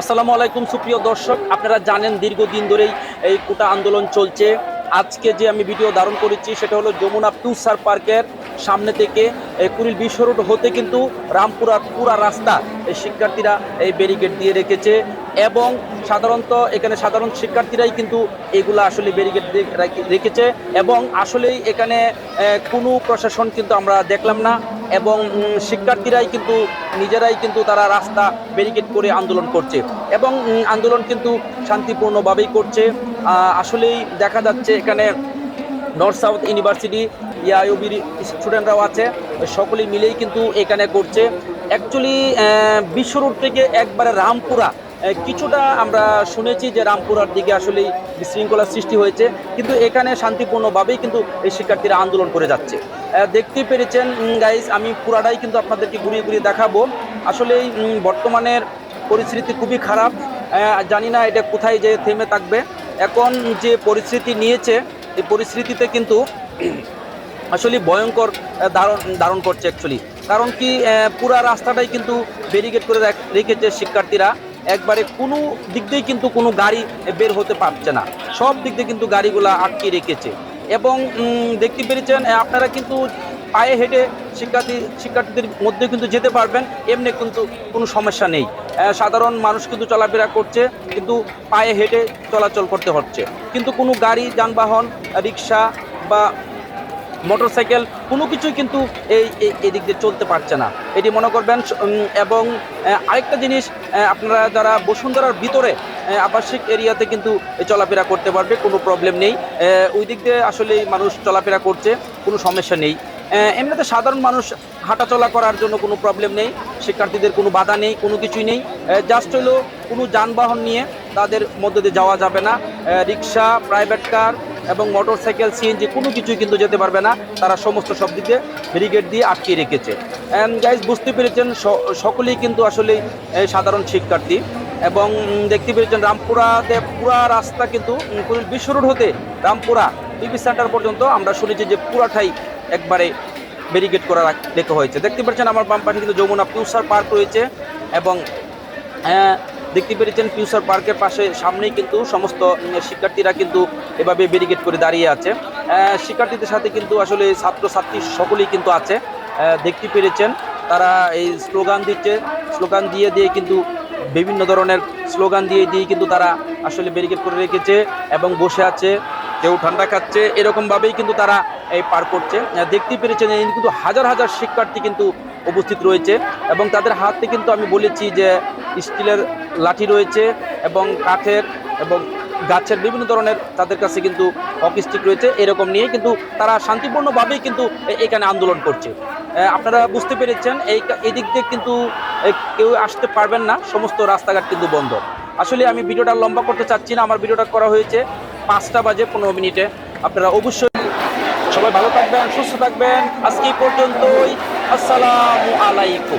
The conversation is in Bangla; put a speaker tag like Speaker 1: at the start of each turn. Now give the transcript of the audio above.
Speaker 1: আসসালামু আলাইকুম, সুপ্রিয় দর্শক। আপনারা জানেন দীর্ঘদিন ধরেই এই কোটা আন্দোলন চলছে। আজকে যে আমি ভিডিও ধারণ করেছি, সেটা হলো যমুনা ফিউচার পার্কের সামনে থেকে কুড়িল বিশ্ব রোড হতে কিন্তু রামপুরার পুরা রাস্তা এই শিক্ষার্থীরা এই ব্যারিকেড দিয়ে রেখেছে এবং সাধারণত এখানে সাধারণ শিক্ষার্থীরাই কিন্তু এগুলো আসলে ব্যারিকেড রেখেছে এবং আসলেই এখানে কোনো প্রশাসন কিন্তু আমরা দেখলাম না। এবং শিক্ষার্থীরাই কিন্তু, নিজেরাই কিন্তু তারা রাস্তা ব্যারিকেড করে আন্দোলন করছে। এবং আন্দোলন কিন্তু শান্তিপূর্ণভাবেই করছে। আসলেই দেখা যাচ্ছে এখানে নর্থ সাউথ ইউনিভার্সিটি ইআইওবির স্টুডেন্টরাও আছে। সকলেই মিলেই কিন্তু এখানে করছে। অ্যাকচুয়ালি বিশ্ব রোড থেকে একবারে রামপুরা কিছুটা আমরা শুনেছি যে রামপুরার দিকে আসলে বিশৃঙ্খলার সৃষ্টি হয়েছে কিন্তু এখানে শান্তিপূর্ণভাবেই কিন্তু এই শিক্ষার্থীরা আন্দোলন করে যাচ্ছে। আহ, দেখতেই পেরেছেন গাইস আমি পুরাটাই কিন্তু আপনাদেরকে ঘুরিয়ে ঘুরিয়ে দেখাবো। আসলেই উম, বর্তমানের পরিস্থিতি খুবই খারাপ। জানি না এটা কোথায় যে থেমে থাকবে। এখন যে পরিস্থিতি নিয়েছে এই পরিস্থিতিতে কিন্তু আসলে ভয়ঙ্কর ধারণ ধারণ করছে অ্যাকচুয়ালি কারণ কি পুরা রাস্তাটাই কিন্তু ব্যারিকেড করে রাখ- রেখেছে শিক্ষার্থীরা। একবারে কোনো দিক দিয়ে কিন্তু কোনো গাড়ি বের হতে পারছে না। সব দিক দিয়ে কিন্তু গাড়িগুলা আটকে রেখেছে। এবং দেখতে পেরেছেন আপনারা কিন্তু পায়ে হেঁটে শিক্ষার্থী, শিক্ষার্থীদের মধ্যে কিন্তু যেতে পারবেন, এমনি কিন্তু কোনো সমস্যা নেই। সাধারণ মানুষ কিন্তু চলাফেরা করছে, কিন্তু পায়ে হেঁটে চলাচল করতে হচ্ছে। কিন্তু কোনো গাড়ি, যানবাহন, রিক্সা বা মোটরসাইকেল, কোনো কিছুই কিন্তু এই এদিক দিয়ে চলতে পারছে না। এটি মনে করবেন এবং আরেকটা জিনিস আপনারা যারা বসুন্ধরার ভিতরে আবাসিক এরিয়াতে কিন্তু চলাফেরা করতে পারবে, কোনো প্রবলেম নেই। ওই দিক দিয়ে আসলে মানুষ চলাফেরা করছে, কোনো সমস্যা নেই। এমনিতে সাধারণ মানুষ হাঁটাচলা করার জন্য কোনো প্রবলেম নেই, শিক্ষার্থীদের কোনো বাধা নেই, কোনো কিছুই নেই। জাস্ট হলো কোনো যানবাহন নিয়ে তাদের মধ্যে দিয়ে যাওয়া যাবে না। রিক্সা প্রাইভেট কার এবং মোটর সাইকেল সিএনজি কোনো কিছুই কিন্তু যেতে পারবে না। তারা সমস্ত সব দিকে ব্যারিকেড দিয়ে আটকে রেখেছে। অ্যান্ড গাইজ বুঝতে পেরেছেন সকলেই কিন্তু আসলে সাধারণ শিক্ষার্থী। এবং দেখতে পেরেছেন রামপুরাতে পুরা রাস্তা কিন্তু বিশ্ব রোড হতে রামপুরা টিভি সেন্টার পর্যন্ত আমরা শুনেছি যে পুরাটাই একবারে ব্যারিকেড করা রাখ- হয়েছে। দেখতে পাচ্ছেন আমার বাম পাশে কিন্তু যমুনা ফিউচার পার্ক রয়েছে। এবং দেখতে পেরেছেন ফিউচার পার্কের পাশে, সামনেই কিন্তু সমস্ত শিক্ষার্থীরা কিন্তু এভাবে ব্যারিকেড করে দাঁড়িয়ে আছে। শিক্ষার্থীদের সাথে কিন্তু আসলে ছাত্রছাত্রী সকলেই কিন্তু আছে। দেখতে পেরেছেন তারা এই স্লোগান দিচ্ছে। স্লোগান দিয়ে দিয়ে কিন্তু বিভিন্ন ধরনের স্লোগান দিয়ে দিয়ে কিন্তু তারা আসলে ব্যারিকেড করে রেখেছে এবং বসে আছে। কেউ ঠান্ডা খাচ্ছে, এরকমভাবেই কিন্তু তারা এই পার করছে। দেখতে পেরেছেন কিন্তু হাজার হাজার শিক্ষার্থী কিন্তু উপস্থিত রয়েছে এবং তাদের হাতে কিন্তু আমি বলেছি যে স্টিলের লাঠি রয়েছে এবং কাঠের এবং গাছের বিভিন্ন ধরনের তাদের কাছে কিন্তু হকি স্টিক রয়েছে, এরকম নিয়ে কিন্তু তারা শান্তিপূর্ণভাবেই কিন্তু এখানে আন্দোলন করছে। আপনারা বুঝতে পেরেছেন, এই এদিক দিয়ে কিন্তু কেউ আসতে পারবেন না, সমস্ত রাস্তাঘাট কিন্তু বন্ধ। আসলে আমি ভিডিওটা লম্বা করতে চাচ্ছি না, আমার ভিডিওটা করা হয়েছে পাঁচটা বাজে পনেরো মিনিটে। আপনারা অবশ্যই সবাই ভালো থাকবেন, সুস্থ থাকবেন। আজকে পর্যন্তই। আসসালামু আলাইকুম।